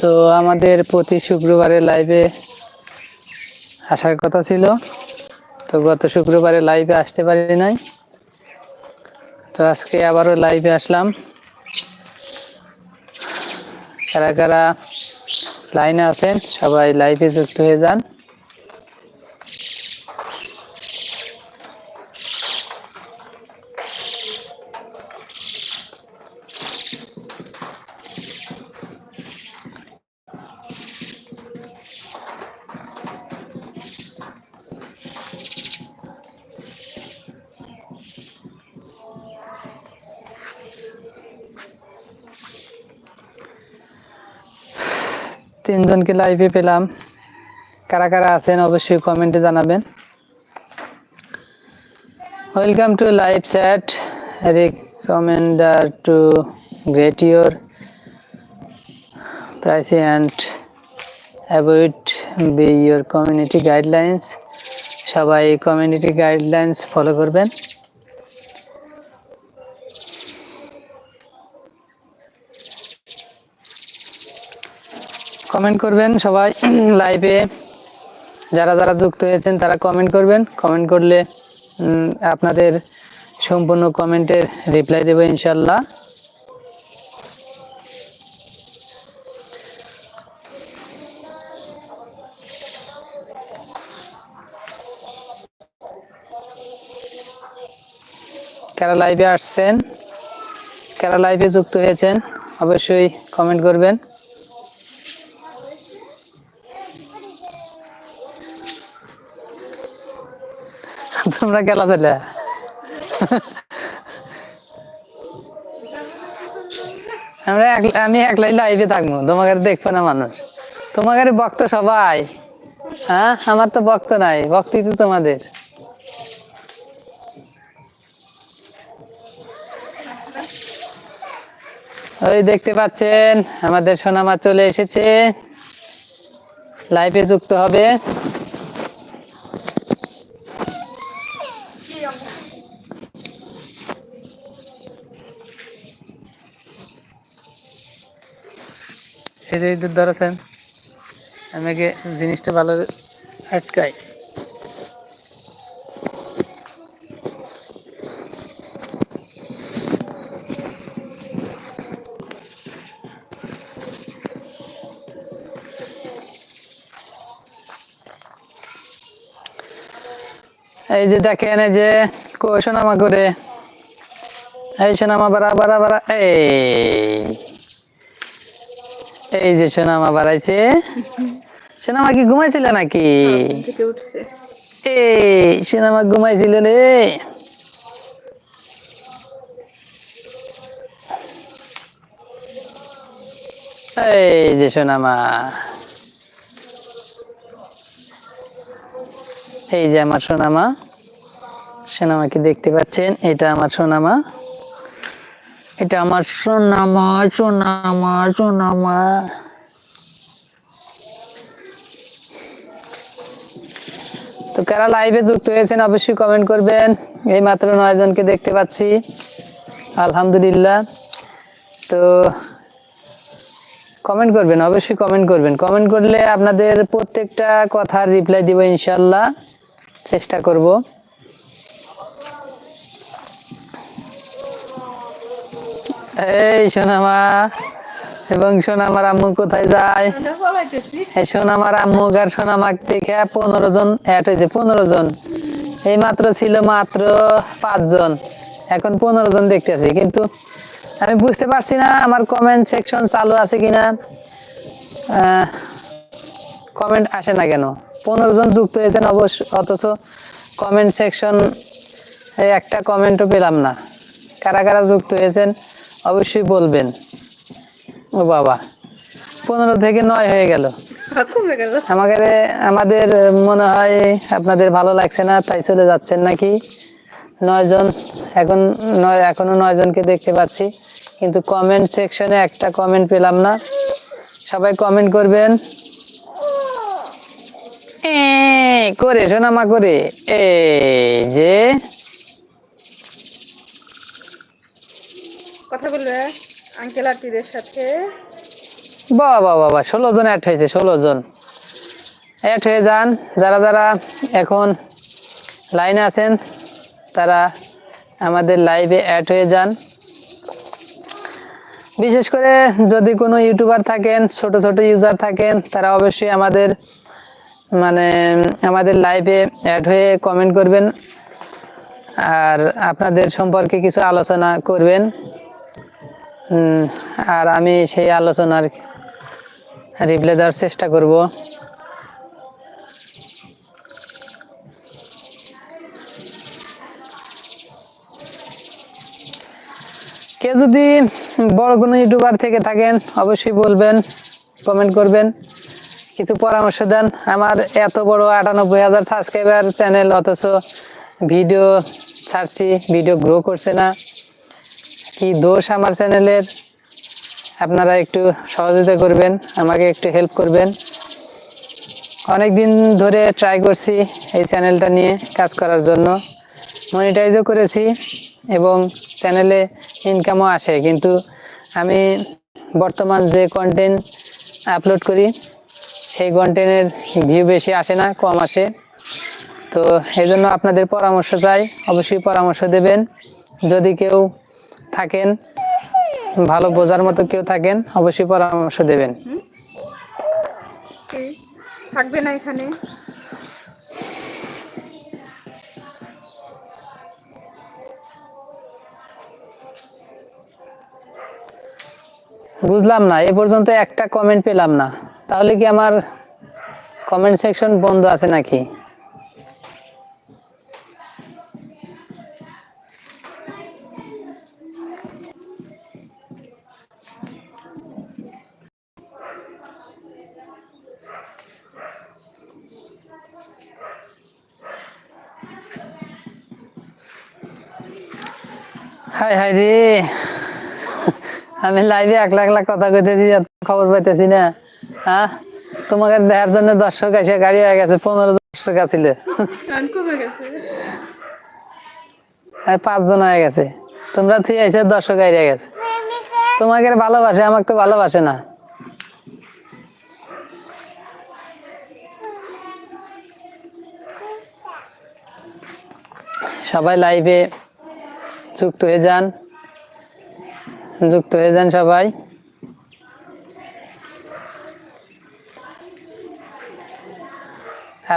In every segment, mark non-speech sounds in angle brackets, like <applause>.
তো আমাদের প্রতি শুক্রবারে লাইভে আসার কথা ছিল। তো গত শুক্রবারে লাইভে আসতে পারি নাই। তো আজকে আবারও লাইভে আসলাম। কারা কারা লাইনে আছেন, সবাই লাইভে যুক্ত হয়ে যান। তিনজনকে লাইভে পেলাম। কারা কারা আছেন অবশ্যই কমেন্টে জানাবেন। Welcome to live chat remember to guard your privacy and abide by your community guidelines সবাই কমিউনিটি গাইডলাইন্স ফলো করবেন। কমেন্ট করবেন সবাই লাইভে যারা যারা যুক্ত হয়েছেন, তারা কমেন্ট করবেন। কমেন্ট করলে আপনাদের সম্পূর্ণ কমেন্টের রিপ্লাই দেবো ইনশাল্লাহ। কারা লাইভে আসছেন, কারা লাইভে যুক্ত হয়েছেন, অবশ্যই কমেন্ট করবেন। তোমরা গেলা তাহলে আমরা আমি একলাই লাইভে থাকব, তোমাকে দেখব না মানুষ। তোমাকে বক্ত সবাই। হ্যাঁ? আমার তো বক্ত নাই ভক্তি তো তোমাদের। ওই দেখতে পাচ্ছেন, আমাদের সোনামা চলে এসেছে। লাইভে যুক্ত হবে। এই যে ইঁদুর ধরেছেন আমাকে জিনিসটা ভালো আটকাই। এই যে দেখেন, এই যে সোনামা করে এই সোনামা বাড়া বাড়া বাড়া এই। এই যে সোনামা বাড়াইছে। সোনামা কি ঘুমাইছিল নাকি? সোনামা ঘুমাইছিল রে। এই যে সোনামা। এই যে আমার সোনামা। সোনামাকে দেখতে পাচ্ছেন, এটা আমার সোনামা। এটা আমার সোনামা সোনামা সোনামা তো কারা লাইভে যুক্ত হয়েছেন অবশ্যই কমেন্ট করবেন। এই মাত্র নয় জনকে দেখতে পাচ্ছি। আলহামদুলিল্লাহ। তো কমেন্ট করবেন, অবশ্যই কমেন্ট করবেন। কমেন্ট করলে আপনাদের প্রত্যেকটা কথার রিপ্লাই দিব ইনশাল্লাহ চেষ্টা করব। এই সোনামা এবং সোনামার আম্মু কোথায় যায়? এই সোনামার আম্মু আর সোনামাক দেখে পনেরো জন অ্যাড হয়েছে, পনেরো জন। এই মাত্র ছিল মাত্র পাঁচজন এখন পনেরো জন দেখতেছি কিন্তু আমি বুঝতে পারছি না আমার কমেন্ট সেকশন চালু আছে কিনা। কমেন্ট আসে না কেন? পনেরো জন যুক্ত হয়েছেন অবশ্য, অথচ কমেন্ট সেকশন একটা কমেন্টও পেলাম না। কারা কারা যুক্ত হয়েছেন? অবশ্যই বলবেন। ও বাবা পনেরো থেকে নয় হয়ে গেল। কমে আমাদের আমাদের মনে হয় আপনাদের ভালো লাগছে না তাই চলে যাচ্ছেন নাকি? নয়জন এখন নয় এখনও নয় জনকে দেখতে পাচ্ছি কিন্তু কমেন্ট সেকশনে একটা কমেন্ট পেলাম না। সবাই কমেন্ট করবেন। এ, করে সোনামা করে। এই যে কথা বলবে আঙ্কেল আন্টিদের সাথে? ষোলো জন অ্যাড হয়েছে, ষোলো জন। অ্যাড হয়ে যান, যারা যারা এখন লাইনে আছেন, তারা আমাদের লাইভে অ্যাড হয়ে যান। বিশেষ করে যদি কোনো ইউটিউবার থাকেন, ছোট ছোট ইউজার থাকেন, তারা অবশ্যই আমাদের মানে আমাদের লাইভে অ্যাড হয়ে কমেন্ট করবেন। আর আপনাদের সম্পর্কে কিছু আলোচনা করবেন। আর আমি সেই আলোচনার রিপ্লাই দেওয়ার চেষ্টা করব। কেউ যদি বড় কোনো ইউটিউবার থেকে থাকেন, অবশ্যই বলবেন কমেন্ট করবেন। কিছু পরামর্শ দেন। আমার এত বড় আটানব্বই হাজার সাবস্ক্রাইবার চ্যানেল অথচ ভিডিও ছাড়ছি ভিডিও গ্রো করছে না। কি দোষ আমার চ্যানেলের? আপনারা একটু সহযোগিতা করবেন, আমাকে একটু হেল্প করবেন। অনেক দিন ধরে ট্রাই করছি এই চ্যানেলটা নিয়ে কাজ করার জন্য। মনিটাইজও করেছি এবং চ্যানেলে ইনকামও আসে, কিন্তু আমি বর্তমান যে কন্টেন্ট আপলোড করি, সেই কন্টেন্টের ভিউ বেশি আসে না, কম আসে। তো এই জন্য আপনাদের পরামর্শ চাই, অবশ্যই পরামর্শ দেবেন। যদি কেউ থাকেন ভালো বোঝার মতো কেউ থাকেন অবশ্যই পরামর্শ দেবেন। থাকবে না এখানে? বুঝলাম না এ পর্যন্ত একটা কমেন্ট পেলাম না। তাহলে কি আমার কমেন্ট সেকশন বন্ধ আছে নাকি? হাই হাই রে। আমি লাইভে এক লাখ লাখ কথা কইতেছি খবর পাইতেছি না। হ্যাঁ? তোমাকে দেখার জন্য দর্শক এসে গাড়ি হয়ে গেছে পনেরো দর্শক আছিল। আর পাঁচজন হয়ে গেছে। তোমরা থুই এসে দর্শক হারিয়ে গেছে। তোমাকে ভালোবাসে আমাকে তো ভালোবাসে না। সবাই লাইভে যুক্ত হয়ে যান। যুক্ত হয়ে যান সবাই।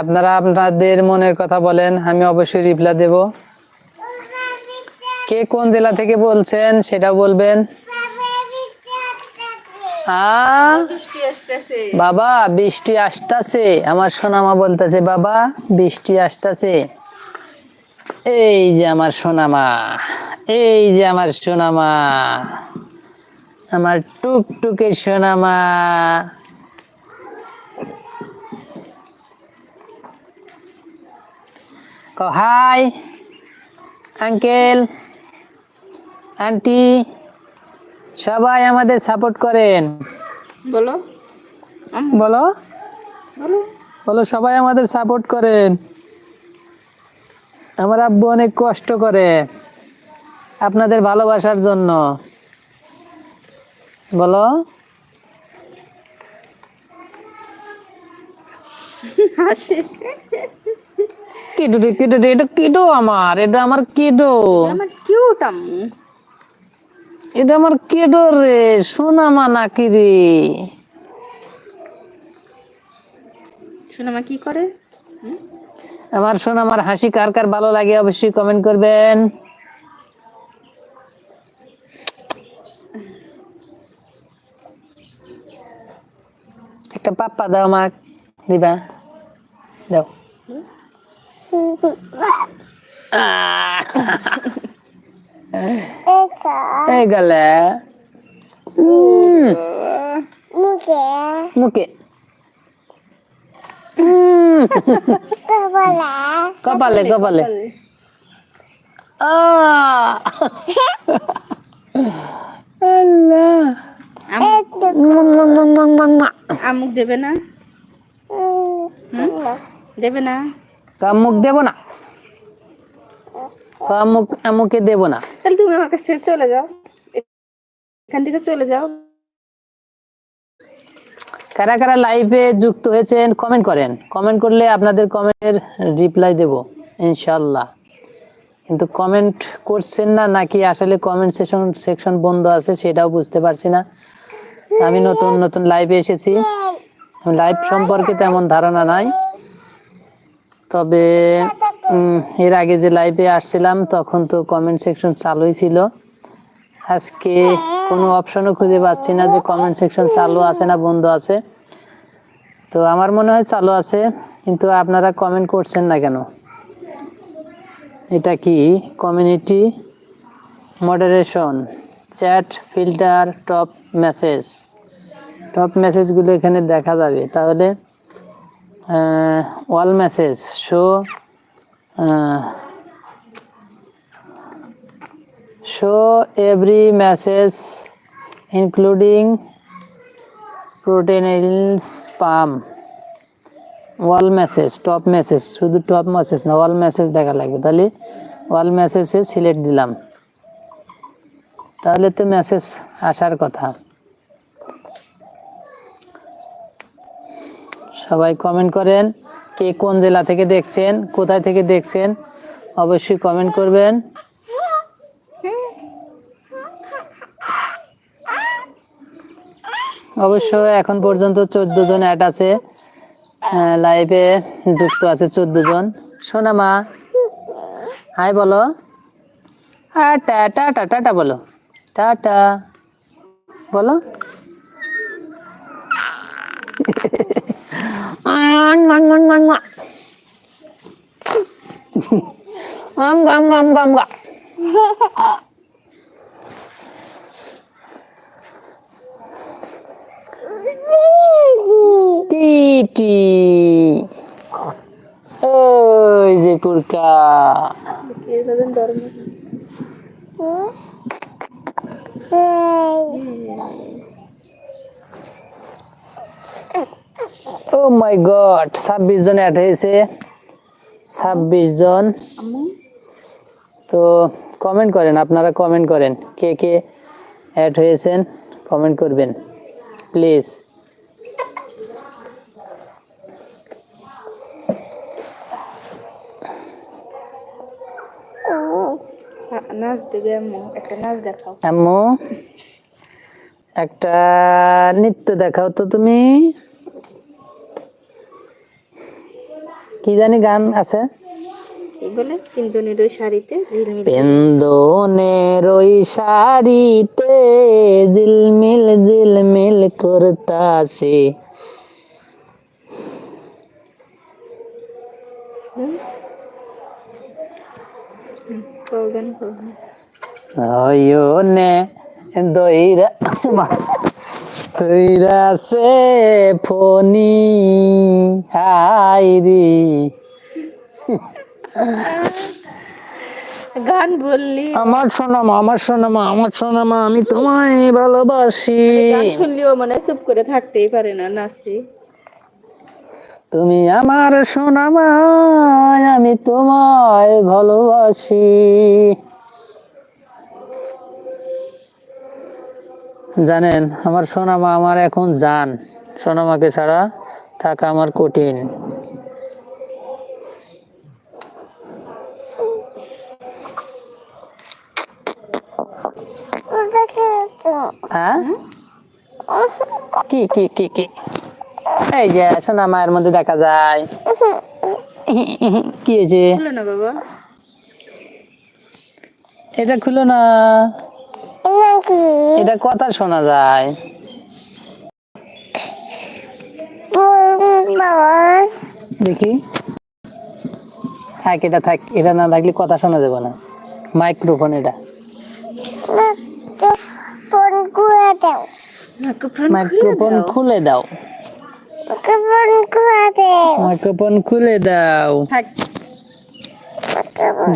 আপনারা আপনাদের মনের কথা বলেন, আমি অবশ্যই রিপ্লাই দেব। কে কোন জেলা থেকে বলছেন সেটা বলবেন। বাবা, বৃষ্টি আসতাছে, আমার সোনামা বলতেছে, বাবা, বৃষ্টি আসতেছে। এই যে আমার সোনামা। এই যে আমার সোনামা আমার টুকটুকে সোনামা। হাই আঙ্কেল আন্টি সবাই আমাদের সাপোর্ট করেন। বলো। বলো। বলো সবাই আমাদের সাপোর্ট করেন। আমার আব্বু অনেক কষ্ট করে। আপনাদের ভালোবাসার জন্য। বলো। কিটু কিটু এটা কিটো আমার এটা আমার কিটো আমার কিউট আম্মু। এটা আমার কিটো রে সোনামা নাকি রে শোনো কি করে? আমার সোনামার হাসি কার কার ভালো লাগে অবশ্যই কমেন্ট করবেন। একটা পাপ্পা দাও মা দিবা দাও এই গেলে মুখে উম। কপালে কপালে আহ! আল্লাহ আমুক দেবে না? দেবে না? কামুক দেব না। কামুক আমুকে দেব না। তাহলে তুমি আমার কাছে চলে যাও। এখান থেকে চলে যাও। কারা কারা লাইভে যুক্ত হয়েছেন কমেন্ট করেন। কমেন্ট করলে আপনাদের কমেন্টের রিপ্লাই দেব ইনশাল্লাহ কিন্তু কমেন্ট করছেন না নাকি আসলে কমেন্ট সেকশন সেকশন বন্ধ আছে সেটাও বুঝতে পারছি না। আমি নতুন নতুন লাইভে এসেছি। লাইভ সম্পর্কে তেমন ধারণা নাই। তবে এর আগে যে লাইভে আসছিলাম, তখন তো কমেন্ট সেকশন চালুই ছিল। আজকে কোনো অপশনও খুঁজে পাচ্ছি না যে কমেন্ট সেকশন চালু আছে না বন্ধ আছে। তো আমার মনে হয় চালু আছে, কিন্তু আপনারা কমেন্ট করছেন না কেন? এটা কি? Community moderation chat filter top message top মেসেজগুলো এখানে দেখা যাবে। তাহলে all message show show every message including potential spam all message top message শুধু টপ মেসেজ না ওয়াল মেসেজ দেখা লাগবে। তাহলে ওয়াল মেসেজে সিলেক্ট দিলাম। তাহলে তো মেসেজ আসার কথা। সবাই কমেন্ট করেন, কে কোন জেলা থেকে দেখছেন, কোথায় থেকে দেখছেন, অবশ্যই কমেন্ট করবেন। অবশ্য এখন পর্যন্ত চোদ্দ জন অ্যাড আছে লাইভে যুক্ত আছে চোদ্দ জন। শোনা মা হাই বলো। হ্যাঁ টাটা টাটা বলো। টাটা বলো আম গাম গাম গাম গা টিটি ওই যে কুরকা ও মাই গড ছাব্বিশ জন অ্যাড হয়েছে। ছাব্বিশ জন। তো কমেন্ট করেন আপনারা কমেন্ট করেন কে কে অ্যাড হয়েছেন কমেন্ট করবেন প্লিজ আম্মু একটা নৃত্য দেখাও তো তুমি। কি জানি গান আছে? পেন্দনের ওই শাড়িতে করতাছে। কৌগান দইরা সে ফনি হাইরি গান বললি। আমার সোনামা আমার সোনামা আমার সোনামা আমি তোমায় ভালোবাসি। গান শুনলেও মানে চুপ করে থাকতেই পারে না নাচি তুমি আমার সোনামা আমি তোমায় ভালোবাসি। জানেন আমার সোনামা আমার এখন জান। সোনামাকে ছাড়া থাকা আমার কঠিন। হ্যাঁ? কি কি কি কি? এই যে সোনা মায়ের মধ্যে দেখা যায়। কি হয়েছে? বলো না বাবা। এটা খুলো না। এটা কথা শোনা যায়। দেখি। থাক এটা থাক এটা না থাকলে কথা শোনা যাবে না। মাইক্রোফোন এটা। মাইক্রোফোন মাইক্রোফোন খুলে দাও। মাইক্রোফোন খুলে দাও।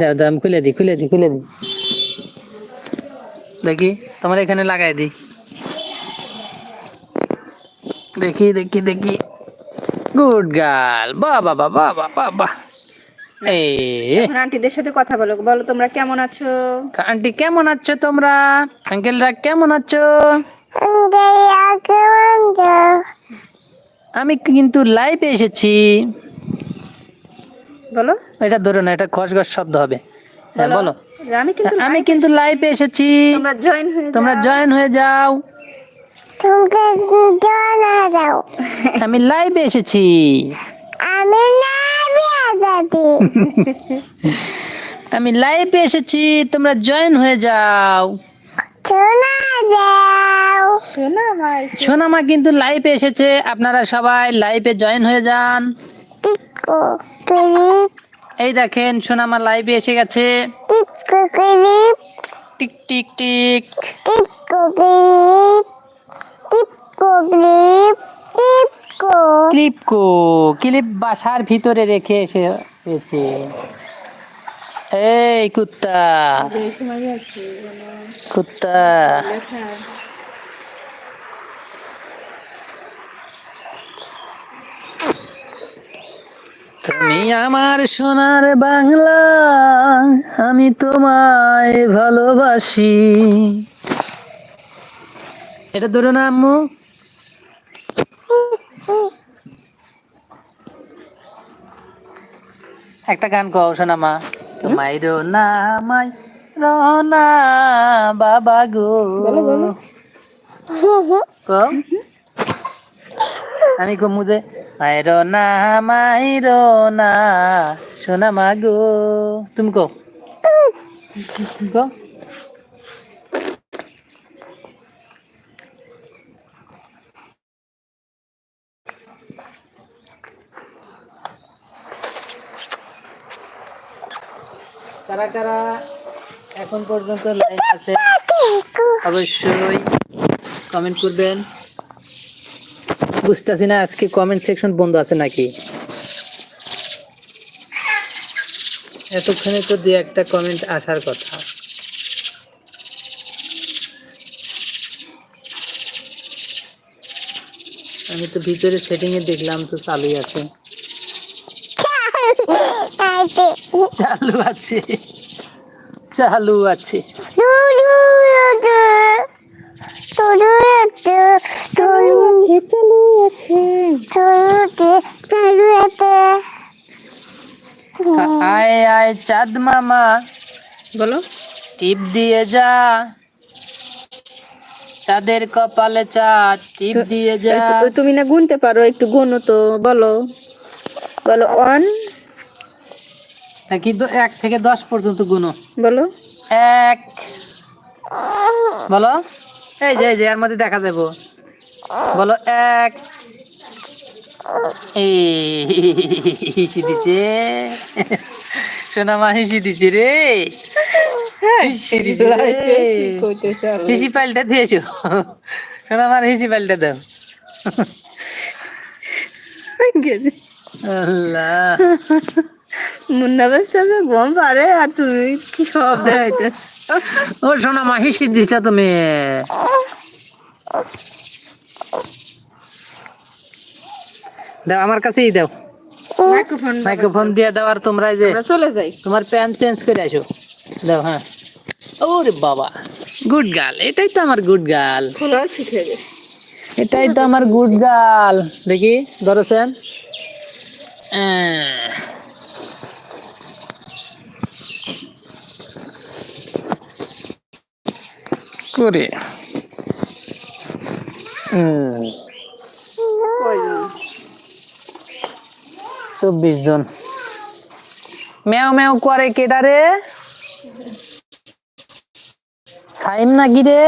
দাও দাও আমি খুলে দিই খুলে দিই খুলে দিই দেখি তোমার এখানে লাগাই দিই। দেখি দেখি দেখি। গুড গার্ল বাহ বাবা বাহ বাহ এই। আন্টিদের সাথে কথা বলো বলো তোমরা কেমন আছো? আন্টি কেমন আছো তোমরা? আঙ্কেলরা কেমন আছো? আমি কিন্তু লাইভে এসেছি। বলো। এটা ধরো না এটা খসখস শব্দ হবে। হ্যাঁ বলো। আমি কিন্তু আমি লাইভে এসেছি। তোমরা জয়েন হয়ে তোমরা জয়েন হয়ে যাও। আমি লাইভে এসেছি। আমি লাইভে <laughs> এসেছি। তোমরা জয়েন হয়ে যাও। সোনামা কিন্তু লাইভে এসেছে। আপনারা সবাই লাইভে জয়েন হয়ে যান। এই দেখেন সোনামা লাইভে এসে গেছে। Tick tick tick. ক্লিপ কো ক্লিপ বাসার ভিতরে রেখে এসেছে এই কুত্তা। আছে কুত্তা। তুমি আমার সোনার বাংলা আমি তোমায় ভালোবাসি। এটা ধরো না আম্মু। একটা গান কও শোনা মা। তোমায় রো না মাই রোনা বাবা গো। আমি কমু যে মাইরো না মাইরো না। সোনা মা গো তুমি কো কো কারা কারা এখন পর্যন্ত লাইন আছে অবশ্যই কমেন্ট করবেন। বুঝতেছি না আজকে কমেন্ট সেকশন বন্ধ আছে নাকি? এতক্ষণে তো দু একটা কমেন্ট আসার কথা। আমি তো ভিতরে সেটিং এ দেখলাম তো চালুই আছে। চালু আছে। চালু আছে। আয় চাঁদ মামা। বলো। টিপ দিয়ে যা। চাঁদের কপালে চাঁদ টিপ দিয়ে যা। তুমি না গুনতে পারো একটু গুনো তো বলো। বলো ওয়ান দ- এক থেকে দশ পর্যন্ত গুনো। বলো। এক। বলো। এই যে এই যে এর মধ্যে দেখা যাব। বলো এক। এই দিছে। হিসি দিছে রে। হিসি দিছে রে। হিসি পাল্টে দিয়েছ। সোনামার হিসি পাল্টে দাও। আল্লাহ। মুন্না গম পারে আর তুমি কি সব দেখাইতেছ? ও সোনামা হিসি দিছ তুমি। দাও আমার কাছেই দাও। মাইক্রোফোন মাইক্রোফোন দিয়ে দাও আর তোমরা যে চলে যাই। তোমার প্যান চেঞ্জ করে আসো। দাও হ্যাঁ। ওরে বাবা। গুড গার্ল এটাই তো আমার গুড গার্ল খোলা শিখে গেছে। এটাই তো আমার গুড গার্ল দেখি ধরেছেন? করে। হুম। চব্বিশ জন। ম্যাও ম্যাও করে কেডা রে? সাইম নাকি রে?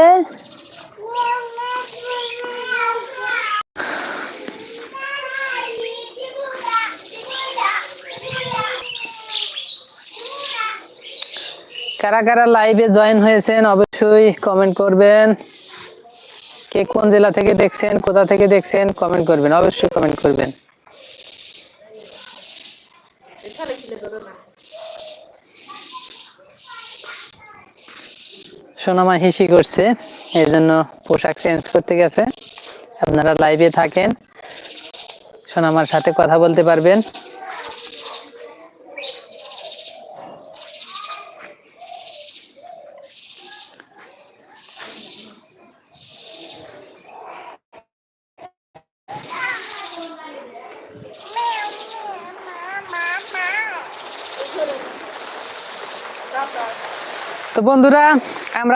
কারা কারা লাইভে জয়েন হয়েছেন অবশ্যই কমেন্ট করবেন। কে কোন জেলা থেকে দেখছেন, কোথা থেকে দেখছেন কমেন্ট করবেন, অবশ্যই কমেন্ট করবেন। সোনামা হিসি করছে এই জন্য পোশাক চেঞ্জ করতে গেছে। আপনারা লাইভে থাকেন, সোনামার সাথে কথা বলতে পারবেন। বন্ধুরা আমরা